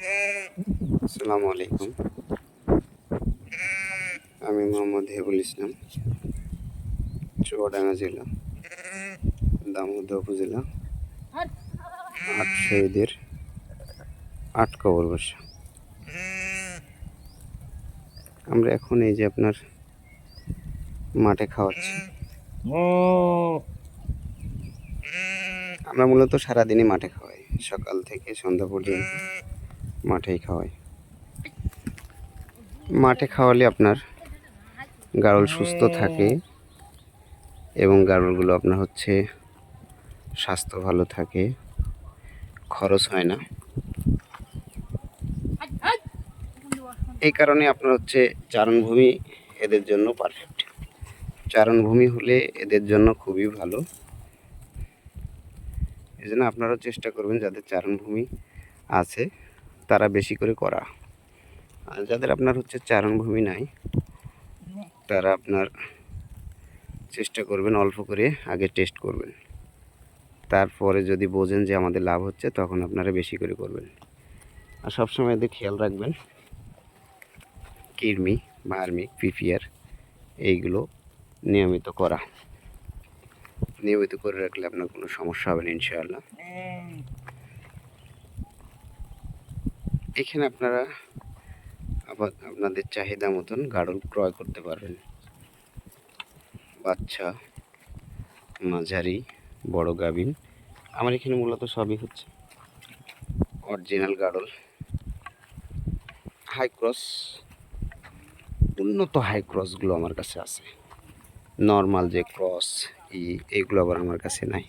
আসসালামু আলাইকুম। আমি মোহাম্মদ হেবুল ইসলাম, চুয়াডাঙ্গা জেলা, দামোদর উপজেলা আট শহীদের আট কবর বসা। আমরা এখন এই যে আপনার মাঠে খাওয়াচ্ছি। আমরা মূলত সারাদিনই মাঠে খাওয়াই, সকাল থেকে সন্ধ্যা পর্যন্ত। মাঠেই খাওয়াই। মাঠে খাওয়ালে আপনার গাড়ল সুস্থ থাকে এবং গাড়লগুলো আপনার হচ্ছে স্বাস্থ্য ভালো থাকে, খরচ হয় না। এই কারণে আপনার হচ্ছে চারণভূমি এদের জন্য পারফেক্ট চারণভূমি হলে এদের জন্য খুবই ভালো। এই জন্য আপনারাও চেষ্টা করবেন যাদের চারণভূমি আছে তারা বেশি করে করা। আর যাদের আপনার হচ্ছে চারণভূমি নাই, তারা আপনার চেষ্টা করবেন অল্প করে আগে টেস্ট করবেন। তারপরে যদি বোঝেন যে আমাদের লাভ হচ্ছে, তখন আপনারা বেশি করে করবেন। আর সবসময় এদের খেয়াল রাখবেন, কৃমি বার্মিক পিপিআর, এইগুলো নিয়মিত করা। নিয়মিত করে রাখলে আপনার কোনো সমস্যা হবে না, ইনশাআল্লাহ। এখানে আপনারা আবার আপনাদের চাহিদা মতন গাড়ল ক্রয় করতে পারবেন। বাচ্চা, মাঝারি, বড় গাভিন। আমার এখানে মূলত সবই হচ্ছে অরিজিনাল গাড়ল। হাই ক্রস উন্নত হাই ক্রসগুলো আমার কাছে আছে। নর্মাল যে ক্রস ই এইগুলো আবার আমার কাছে নাই।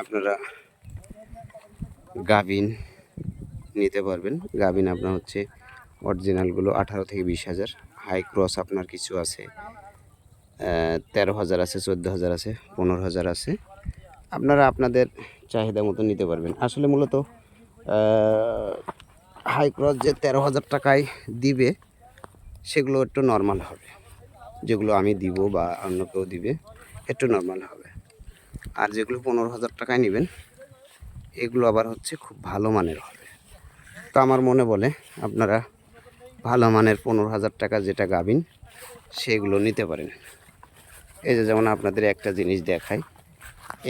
আপনারা গাভিন নিতে পারবেন। গাভিন আপনার হচ্ছে অরিজিনালগুলো আঠারো থেকে বিশ হাজার। হাই ক্রস আপনার কিছু আছে তেরো হাজার আছে, চোদ্দ হাজার আছে, পনেরো হাজার আছে। আপনারা আপনাদের চাহিদা মতো নিতে পারবেন। আসলে মূলত হাই ক্রস যে তেরো হাজার টাকায় দিবে, সেগুলো একটু নর্মাল হবে। যেগুলো আমি দিব বা অন্য কেউ দিবে, একটু নর্মাল হবে। আর যেগুলো পনেরো হাজার টাকায় নেবেন, এগুলো আবার হচ্ছে খুব ভালো মানের হবে। তো আমার মনে বলে, আপনারা ভালো মানের পনেরো হাজার টাকা যেটা গাবিন সেগুলো নিতে পারেন। এই যে যেমন আপনাদের একটা জিনিস দেখাই,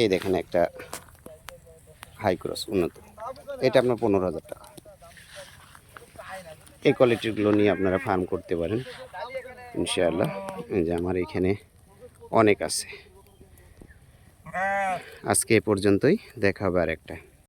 এই দেখেন একটা হাই ক্রস উন্নত। এটা আপনার পনেরো হাজার টাকা। এই কোয়ালিটিগুলো নিয়ে আপনারা ফার্ম করতে পারেন, ইনশাআল্লাহ। যে আমার এখানে অনেক আছে। আজকে এ পর্যন্তই দেখা হবে আর একটা